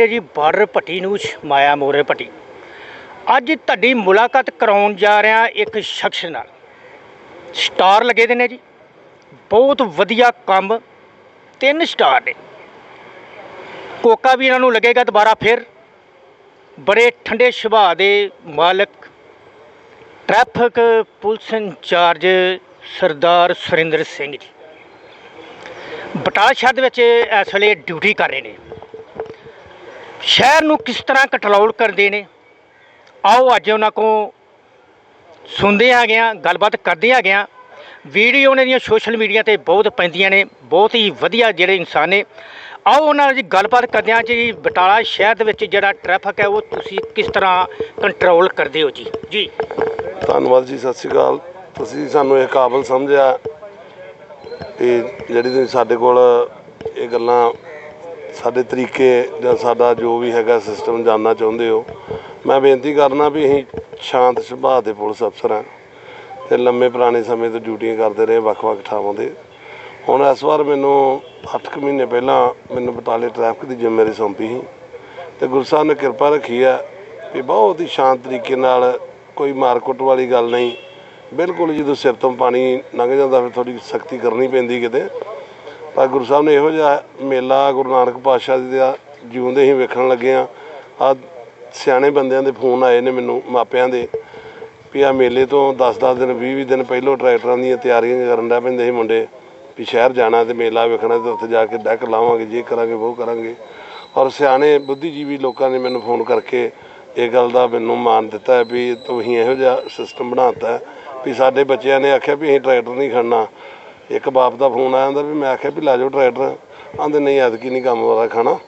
ਤੇ ਜੀ ਬਾਰਡਰ ਪੱਟੀ ਨੂੰ ਮਾਇਆ ਮੋਰੇ ਪੱਟੀ। ਅੱਜ ਤੁਹਾਡੀ ਮੁਲਾਕਾਤ ਕਰਾਉਣ ਜਾ ਰਿਹਾ ਇੱਕ ਸ਼ਖਸ ਨਾਲ। ਸਟਾਰ ਲੱਗੇ ਦੇ ਨੇ ਜੀ। ਬਹੁਤ ਵਧੀਆ ਕੰਮ, ਤਿੰਨ ਸਟਾਰ ਨੇ। ਕੋਕਾ ਵੀ ਇਹਨਾਂ ਨੂੰ ਲੱਗੇਗਾ ਦੁਬਾਰਾ ਫਿਰ। ਬੜੇ ਠੰਡੇ ਸੁਭਾਅ ਦੇ ਮਾਲਕ, traffic police incharge Sardar Surinder Singh ji. Batala ਸ਼ਹਿਰ ਦੇ ਵਿੱਚ ਇਸ ਵੇਲੇ ਡਿਊਟੀ ਕਰ ਰਹੇ ਨੇ। ਸ਼ਹਿਰ ਨੂੰ ਕਿਸ ਤਰ੍ਹਾਂ ਕੰਟਰੋਲ ਕਰਦੇ ਨੇ? ਆਓ ਅੱਜ ਉਹਨਾਂ ਕੋਲ ਸੁਣਦੇ ਆ ਗਿਆ, ਗੱਲਬਾਤ ਕਰਦੇ ਆ ਗਿਆ। ਵੀਡੀਓ ਉਹਨਾਂ ਦੀਆਂ ਸੋਸ਼ਲ ਮੀਡੀਆ ਤੇ ਬਹੁਤ ਪੈਂਦੀਆਂ ਨੇ, ਬਹੁਤ ਹੀ ਵਧੀਆ ਜਿਹੜੇ ਇਨਸਾਨ ਨੇ। ਆਓ ਉਹਨਾਂ ਨਾਲ ਜੀ ਗੱਲਬਾਤ ਕਰਦੇ ਹਾਂ ਜੀ ਬਟਾਲਾ ਸ਼ਹਿਰ ਦੇ ਵਿੱਚ ਜਿਹੜਾ ਟ੍ਰੈਫਿਕ ਹੈ, ਉਹ ਤੁਸੀਂ ਕਿਸ ਤਰ੍ਹਾਂ ਕੰਟਰੋਲ ਕਰਦੇ ਹੋ ਜੀ? ਜੀ। ਧੰਨਵਾਦ ਜੀ, ਸਤਿ ਸ਼੍ਰੀ ਅਕਾਲ। ਤੁਸੀਂ ਸਾਨੂੰ ਇਹ ਕਾਬਲ ਸਮਝਿਆ ਤੇ ਜਿਹੜੀ ਤੁਸੀਂ ਸਾਡੇ ਕੋਲ ਇਹ ਗੱਲਾਂ ਸਾਡੇ ਤਰੀਕੇ ਜਾਂ ਸਾਡਾ ਜੋ ਵੀ ਹੈਗਾ ਸਿਸਟਮ ਜਾਨਣਾ ਚਾਹੁੰਦੇ ਹੋ। ਮੈਂ ਬੇਨਤੀ ਕਰਨਾ ਵੀ ਅਸੀਂ ਸ਼ਾਂਤ ਸੁਭਾਅ ਦੇ ਪੁਲਿਸ ਅਫਸਰ ਹਾਂ ਤੇ ਲੰਮੇ ਪੁਰਾਣੇ ਸਮੇਂ ਤੋਂ ਡਿਊਟੀਆਂ ਕਰਦੇ ਰਹੇ ਵੱਖ-ਵੱਖ ਥਾਵਾਂ ਤੇ। ਹੁਣ ਇਸ ਵਾਰ ਮੈਨੂੰ 8 ਮਹੀਨੇ ਪਹਿਲਾਂ ਮੈਨੂੰ ਬਟਾਲੇ ਟ੍ਰੈਫਿਕ ਦੀ ਜ਼ਿੰਮੇਵਾਰੀ ਸੌਂਪੀ ਸੀ ਤੇ ਗੁਰੂ ਸਾਹਿਬ ਨੇ ਕਿਰਪਾ ਰੱਖੀ ਆ ਵੀ ਬਹੁਤ ਹੀ ਸ਼ਾਂਤ ਤਰੀਕੇ ਨਾਲ ਕੋਈ ਮਾਰਕੁੱਟ ਵਾਲੀ ਗੱਲ ਨਹੀਂ। ਬਿਲਕੁਲ ਜਦੋਂ ਸਿਰ ਤੋਂ ਪਾਣੀ ਲੰਘ ਜਾਂਦਾ ਫਿਰ ਥੋੜੀ ਸਖਤੀ ਕਰਨੀ ਪੈਂਦੀ ਕਿਤੇ। ਪਰ ਗੁਰੂ ਸਾਹਿਬ ਨੇ ਇਹੋ ਜਿਹਾ ਮੇਲਾ ਗੁਰੂ ਨਾਨਕ ਪਾਤਸ਼ਾਹ ਜੀ ਦਾ ਜਿਉਂਦੇ ਹੀ ਵੇਖਣ ਲੱਗੇ ਆ ਆ ਸਿਆਣੇ ਬੰਦਿਆਂ ਦੇ ਫੋਨ ਆਏ ਨੇ ਮੈਨੂੰ, ਮਾਪਿਆਂ ਦੇ, ਵੀ ਆ ਮੇਲੇ ਤੋਂ 10-10 ਦਿਨ 20-20 ਦਿਨ ਪਹਿਲਾਂ ਟਰੈਕਟਰਾਂ ਦੀਆਂ ਤਿਆਰੀਆਂ ਕਰਨ ਦਾ ਪੈਂਦੇ ਸੀ ਮੁੰਡੇ, ਵੀ ਸ਼ਹਿਰ ਜਾਣਾ ਤੇ ਮੇਲਾ ਵੇਖਣਾ ਤੇ ਉੱਥੇ ਜਾ ਕੇ ਡੈਕ ਲਾਵਾਂਗੇ, ਜੇ ਕਰਾਂਗੇ ਉਹ ਕਰਾਂਗੇ। ਔਰ ਸਿਆਣੇ ਬੁੱਧੀਜੀਵੀ ਲੋਕਾਂ ਨੇ ਮੈਨੂੰ ਫੋਨ ਕਰਕੇ ਇਹ ਗੱਲ ਦਾ ਮੈਨੂੰ ਮਾਨ ਦਿੱਤਾ ਹੈ ਵੀ ਤੁਸੀਂ ਇਹੋ ਜਿਹਾ ਸਿਸਟਮ ਬਣਾਤਾ ਹੈ ਵੀ ਸਾਡੇ ਬੱਚਿਆਂ ਨੇ ਆਖਿਆ ਵੀ ਅਸੀਂ ਟਰੈਕਟਰ ਨਹੀਂ ਖੜਨਾ। ਇੱਕ ਬਾਪ ਦਾ ਫੋਨ ਆਇਆ ਹੁੰਦਾ ਵੀ ਮੈਂ ਆਖਿਆ ਵੀ ਲਾ ਜਾਓ ਟਰੈਕਟਰ। ਆਂਦੇ ਨਹੀਂ ਐਤਕੀ ਨਹੀਂ ਕੰਮ ਵਾਲਾ ਖਾਣਾ।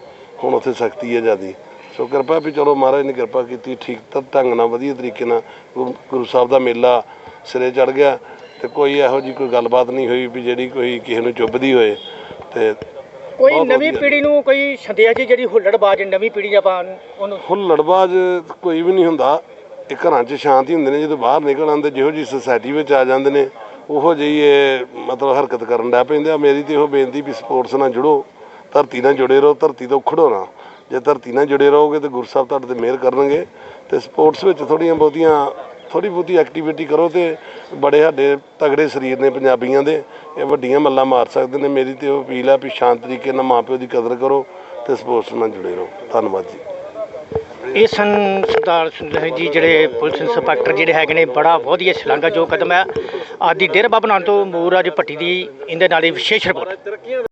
ਹੁਣ ਉੱਥੇ ਸਖਤੀ ਹੈ ਜਿਆਦੀ। ਸੋ ਕਿਰਪਾ ਵੀ ਚਲੋ ਮਹਾਰਾਜ ਨੇ ਕਿਰਪਾ ਕੀਤੀ ਠੀਕ ਤਾਂ ਢੰਗ ਨਾਲ ਵਧੀਆ ਤਰੀਕੇ ਨਾਲ ਗੁਰੂ ਗੁਰੂ ਸਾਹਿਬ ਦਾ ਮੇਲਾ ਸਿਰੇ ਚੜ ਗਿਆ। ਤੇ ਕੋਈ ਇਹੋ ਜੀ ਕੋਈ ਗੱਲਬਾਤ ਨਹੀਂ ਹੋਈ ਵੀ ਜਿਹੜੀ ਕੋਈ ਕਿਸੇ ਨੂੰ ਚੁੱਭਦੀ ਹੋਏ। ਤੇ ਕੋਈ ਬਹੁਤ ਨਵੀਂ ਵਧੀਆ। ਪੀੜ੍ਹੀ ਨੂੰ ਕੋਈ ਸੰਦੇਸ਼ ਜੀ ਜਿਹੜੀ ਹੁੱਲੜਬਾਜ਼ ਨਵੀਂ ਪੀੜ੍ਹੀ ਆਪਾਂ ਨੂੰ- ਉਹਨੂੰ ਹੁੱਲੜਬਾਜ਼ ਕੋਈ ਵੀ ਨਹੀਂ ਹੁੰਦਾ। ਇਹ ਘਰਾਂ 'ਚ ਸ਼ਾਂਤੀ ਹੁੰਦੇ ਨੇ ਜਦੋਂ ਬਾਹਰ ਨਿਕਲ ਆਉਂਦੇ ਜਿਹੋ ਜੀ ਸੋਸਾਇਟੀ ਵਿੱਚ ਆ ਜਾਂਦੇ ਨੇ। ਉਹੋ ਜਿਹੀ ਇਹ ਮਤਲਬ ਹਰਕਤ ਕਰਨ ਲੱਗ ਪੈਂਦੇ ਆ। ਮੇਰੀ ਤੇ ਇਹੋ ਬੇਨਤੀ ਵੀ ਸਪੋਰਟਸ ਨਾਲ ਜੁੜੋ, ਧਰਤੀ ਨਾਲ ਜੁੜੇ ਰਹੋ, ਧਰਤੀ ਤੋਂ ਉਖੜੋ ਨਾ। ਜੇ ਧਰਤੀ ਨਾਲ ਜੁੜੇ ਰਹੋਗੇ ਤੇ ਗੁਰੂ ਸਾਹਿਬ ਤੁਹਾਡੇ ਤੇ ਮਿਹਰ ਕਰਨਗੇ ਤੇ ਸਪੋਰਟਸ ਵਿੱਚ ਥੋੜੀਆਂ ਬਹੁਤੀਆਂ ਥੋੜੀ ਬਹੁਤੀ ਐਕਟੀਵਿਟੀ ਕਰੋ ਤੇ ਬੜੇ ਸਾਡੇ ਤਗੜੇ ਸਰੀਰ ਨੇ ਪੰਜਾਬੀਆਂ ਦੇ, ਇਹ ਵੱਡੀਆਂ ਮੱਲਾਂ ਮਾਰ ਸਕਦੇ ਨੇ। ਮੇਰੀ ਤੇ ਉਹ ਅਪੀਲ ਆ ਵੀ ਸ਼ਾਂਤ ਤਰੀਕੇ ਨਾਲ ਮਾਪਿਓ ਦੀ ਕਦਰ ਕਰੋ ਤੇ ਸਪੋਰਟਸ ਨਾਲ ਜੁੜੇ ਰਹੋ। ਧੰਨਵਾਦ ਜੀ। ਇਹ ਸਨ ਸਰਦਾਰ ਸੁਰਿੰਦਰ ਜੀ ਜਿਹੜੇ ਪੁਲਿਸ ਇੰਸਪੈਕਟਰ ਜਿਹੜੇ ਹੈਗੇ ਨੇ, ਬੜਾ ਵਧੀਆ ਸ਼ਲਾਘਾ ਜੋ ਕਦਮ ਹੈ। ਆਦੀ ਡੇਰਾ ਬਾਬਾ ਨਾਨਕ ਤੋਂ ਮੂਰਾਜ ਭੱਟੀ ਦੀ, ਇਹਦੇ ਨਾਲ ਹੀ ਵਿਸ਼ੇਸ਼ ਰਿਪੋਰਟ।